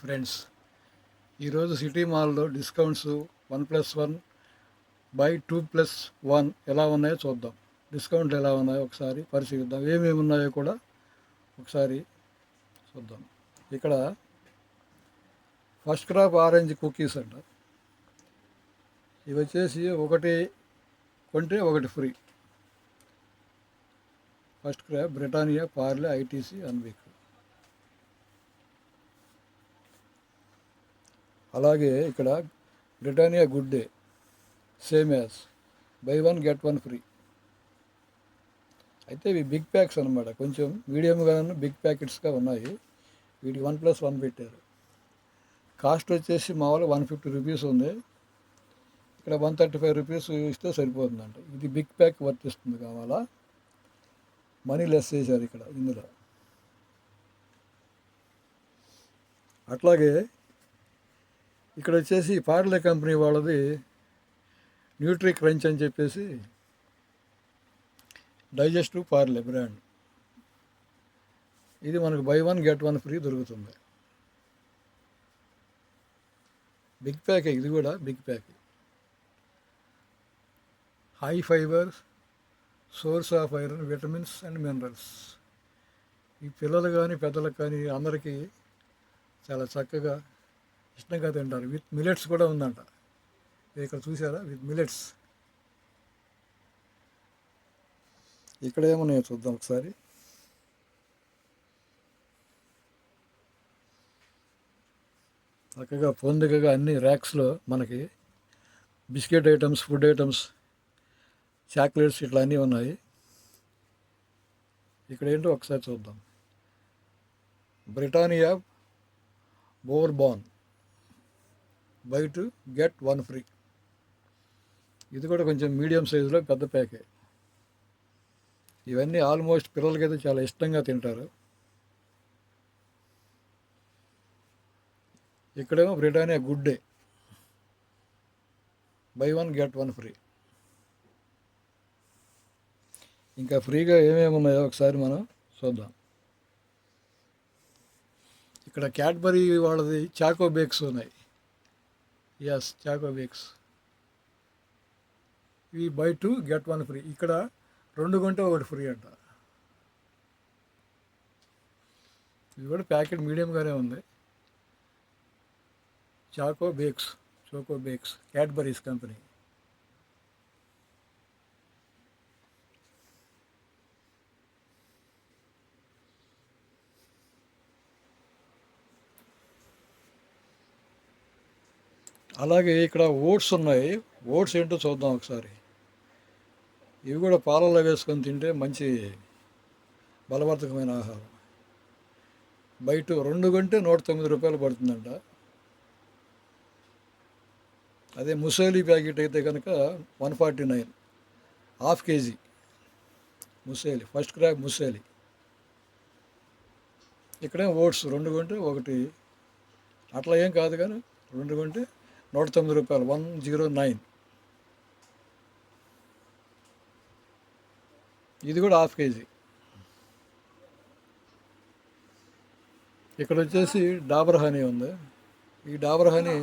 Friends ఈరోజు city మాల్లో discounts one plus one buy two plus one ఎలా ఉన్నాయో చూద్దాం. డిస్కౌంట్లు ఎలా ఉన్నాయో ఒకసారి పరిశీలిద్దాం. ఏమేమి ఉన్నాయో కూడా ఒకసారి చూద్దాం. ఇక్కడ ఫస్ట్ క్రాప్ ఆరెంజ్ కుకీస్ అంట. ఇవి వచ్చేసి ఒకటి కొంటే ఒకటి free. First crop Britannia Parle ITC Anvik. అలాగే ఇక్కడ Britannia Good Day same as. Buy one get one free. అయితే ఇవి బిగ్ ప్యాక్స్ అనమాట కొంచెం మీడియంగాను బిగ్ ప్యాకెట్స్గా ఉన్నాయి. వీటికి వన్ ప్లస్ వన్ పెట్టారు. కాస్ట్ వచ్చేసి మామూలు వన్ ఫిఫ్టీ రూపీస్ ఉంది. ఇక్కడ వన్ థర్టీ ఫైవ్ రూపీస్ ఇస్తే సరిపోతుందంట. ఇది బిగ్ ప్యాక్ వర్తిస్తుంది కావాలా? మనీ లెస్ చేశారు ఇక్కడ ఇందులో. అట్లాగే ఇక్కడ వచ్చేసి పార్లే కంపెనీ వాళ్ళది న్యూట్రీ క్రంచ్ అని చెప్పేసి డైజెస్టివ్ పార్లే బ్రాండ్. ఇది మనకు buy one get one free దొరుకుతుంది. బిగ్ ప్యాక్ ఇది కూడా big pack. High fibre source of iron vitamins and minerals. ఈ పిల్లలు కానీ పెద్దలకు కానీ అందరికీ చాలా చక్కగా ఇష్టంగా తింటారు. విత్ మిలెట్స్ కూడా ఉందంట. ఇక్కడ చూసారా విత్ మిలెట్స్ ఇక్కడ ఏమున్నాయో చూద్దాం ఒకసారి. చక్కగా పొందికగా అన్ని ర్యాక్స్లో మనకి biscuit items food items chocolates ఇట్లా అన్నీ ఉన్నాయి. ఇక్కడ ఏంటో ఒకసారి చూద్దాం. Britannia Bourbon. Buy two get one free. ఇది కూడా కొంచెం మీడియం సైజులో పెద్ద ప్యాకే. ఇవన్నీ ఆల్మోస్ట్ పిల్లలకైతే చాలా ఇష్టంగా తింటారు. ఇక్కడేమో Britannia Good Day. Buy one get one free. ఇంకా ఫ్రీగా ఏమేమి ఉన్నాయో ఒకసారి మనం చూద్దాం. ఇక్కడ క్యాడ్బరీ వాళ్ళది చాకో బేక్స్ ఉన్నాయి. ఎస్ చాకో బేక్స్ ఇవి buy two get one free ఇక్కడ రెండు కొంటే ఒకటి ఫ్రీ అంట. ఇది కూడా ప్యాకెట్ మీడియంగానే ఉంది. Choco Bakes Choco Bakes Cadbury's company అలాగే ఇక్కడ ఓట్స్ ఉన్నాయి. ఓట్స్ ఏంటో చూద్దాం ఒకసారి. ఇవి కూడా పాలల్లో వేసుకొని తింటే మంచి బలవర్ధకమైన ఆహారం. బయట రెండు గంటే నూట తొమ్మిది రూపాయలు పడుతుందంట. అదే ముసేలి ప్యాకెట్ అయితే కనుక one forty nine half KG. Muesli first crack muesli. ఇక్కడే ఓట్స్ రెండు కొంటే ఒకటి. అట్లా ఏం కాదు కానీ రెండు కొంటే నూట తొమ్మిది రూపాయలు వన్ జీరో నైన్. ఇది కూడా హాఫ్ కేజీ. ఇక్కడ వచ్చేసి డాబర్ హనీ ఉంది. ఈ Dabur honey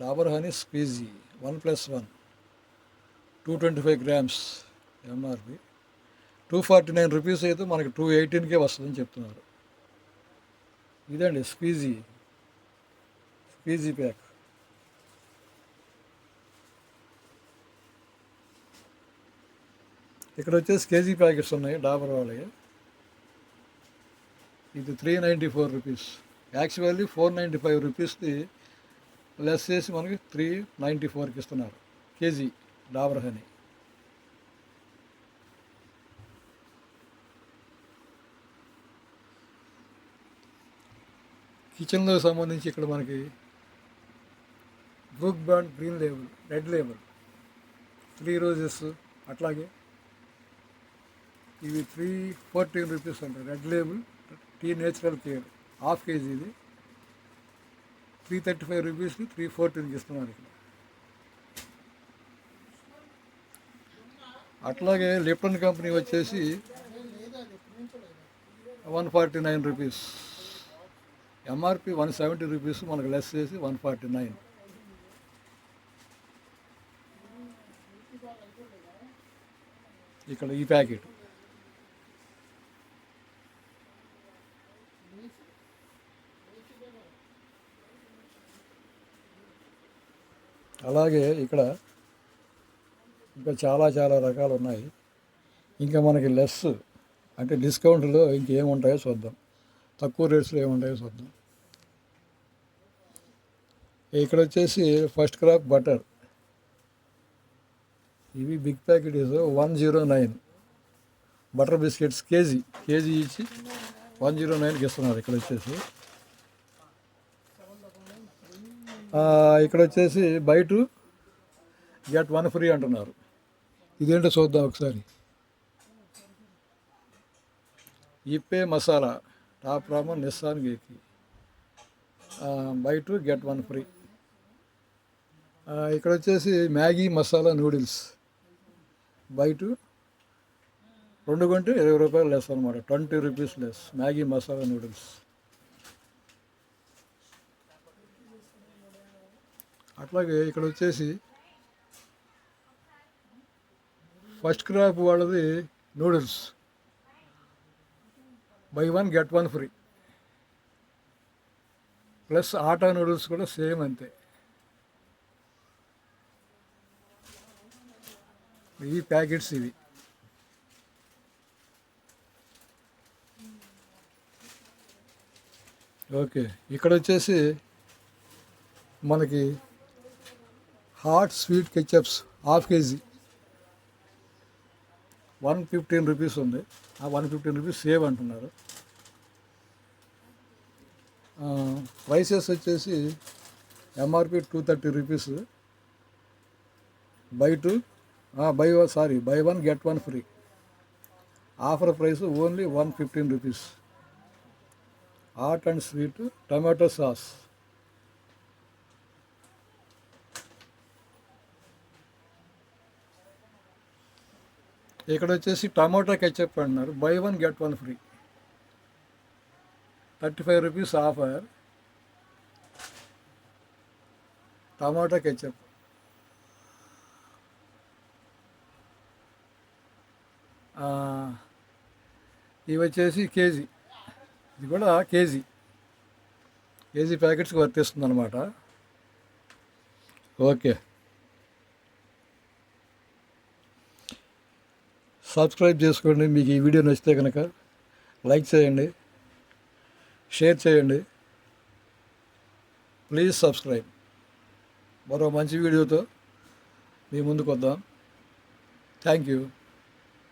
Dabur honey squeezy one plus one. Two twenty five grams MRP two forty nine rupees అయితే మనకి టూ ఎయిటీన్కే వస్తుందని చెప్తున్నారు. ఇదండి స్క్వీజీ. కేజీ ప్యాక్ ఇక్కడ వచ్చేసి కేజీ ప్యాకెట్స్ ఉన్నాయి డాబర్ వాళ్ళకి ఇది three ninety four rupees actually four ninety five రూపీస్ది less చేసి మనకి త్రీ నైంటీ ఫోర్కి ఇస్తున్నారు. KG Dabur honey. కిచెన్లో సంబంధించి ఇక్కడ మనకి Brooke brand green label red label. Three roses అట్లాగే ఇవి త్రీ ఫోర్టీన్ రూపీస్ ఉంటాయి red label tea natural care half KG ఇది. త్రీ థర్టీ ఫైవ్ రూపీస్కి త్రీ ఫోర్టీన్కి ఇస్తున్నారు ఇక్కడ. అట్లాగే లిప్టన్ కంపెనీ వచ్చేసి one forty nine rupees. MRP one seventy rupees మనకు లెస్ చేసి వన్ ఫార్టీ నైన్. ఇక్కడ ఈ ప్యాకెట్. అలాగే ఇక్కడ ఇంకా చాలా చాలా రకాలు ఉన్నాయి. ఇంకా మనకి లెస్ అంటే డిస్కౌంట్లో ఇంకేముంటాయో చూద్దాం. తక్కువ రేట్స్లో ఏముంటాయో చూద్దాం. ఇక్కడ వచ్చేసి ఫస్ట్ క్రాప్ బటర్. ఇవి big packets one zero nine butter biscuits KG KG ఇచ్చి వన్ జీరో నైన్కి ఇస్తున్నారు ఇక్కడ వచ్చేసి. ఇక్కడ వచ్చేసి బయట గెట్ వన్ ఫ్రీ అంటున్నారు. ఇదేంటో చూద్దాం ఒకసారి. ఇప్పే మసాలా టాప్ రామన్ నిస్సాన్ గేకి బయట గెట్ వన్ ఫ్రీ ఇక్కడ వచ్చేసి మ్యాగీ మసాలా నూడిల్స్ బయట రెండు కొంటే ఇరవై రూపాయలు లెస్ అనమాట twenty rupees less Maggi masala noodles. అట్లాగే ఇక్కడ వచ్చేసి ఫస్ట్ క్రాప్ వాళ్ళది noodles. Buy one get one free plus atta noodles కూడా సేమ్ అంతే. ఇవి ప్యాకెట్స్ ఇవి. ఓకే ఇక్కడ వచ్చేసి మనకి hot sweet ketchups half KG. One fifteen rupees ఉంది. ఆ వన్ ఫిఫ్టీన్ రూపీస్ సేవ్ అంటున్నారు. ప్రైసెస్ వచ్చేసి MRP two thirty rupees. Buy two buy sorry buy one get one free offer price only one fifteen rupees hot and sweet tomato sauce ఇక్కడ వచ్చేసి tomato ketchup అంటున్నారు. Buy one get one free thirty five rupees offer tomato ketchup ఇవి వచ్చేసి KG. ఇది కూడా KG. KG ప్యాకెట్స్కి వర్తిస్తుంది అనమాట okay. Subscribe చేసుకోండి. మీకు ఈ వీడియో నచ్చితే కనుక లైక్ చేయండి. షేర్ చేయండి. Please subscribe. మరో మంచి వీడియోతో మీ ముందుకు వద్దాం. Thank you.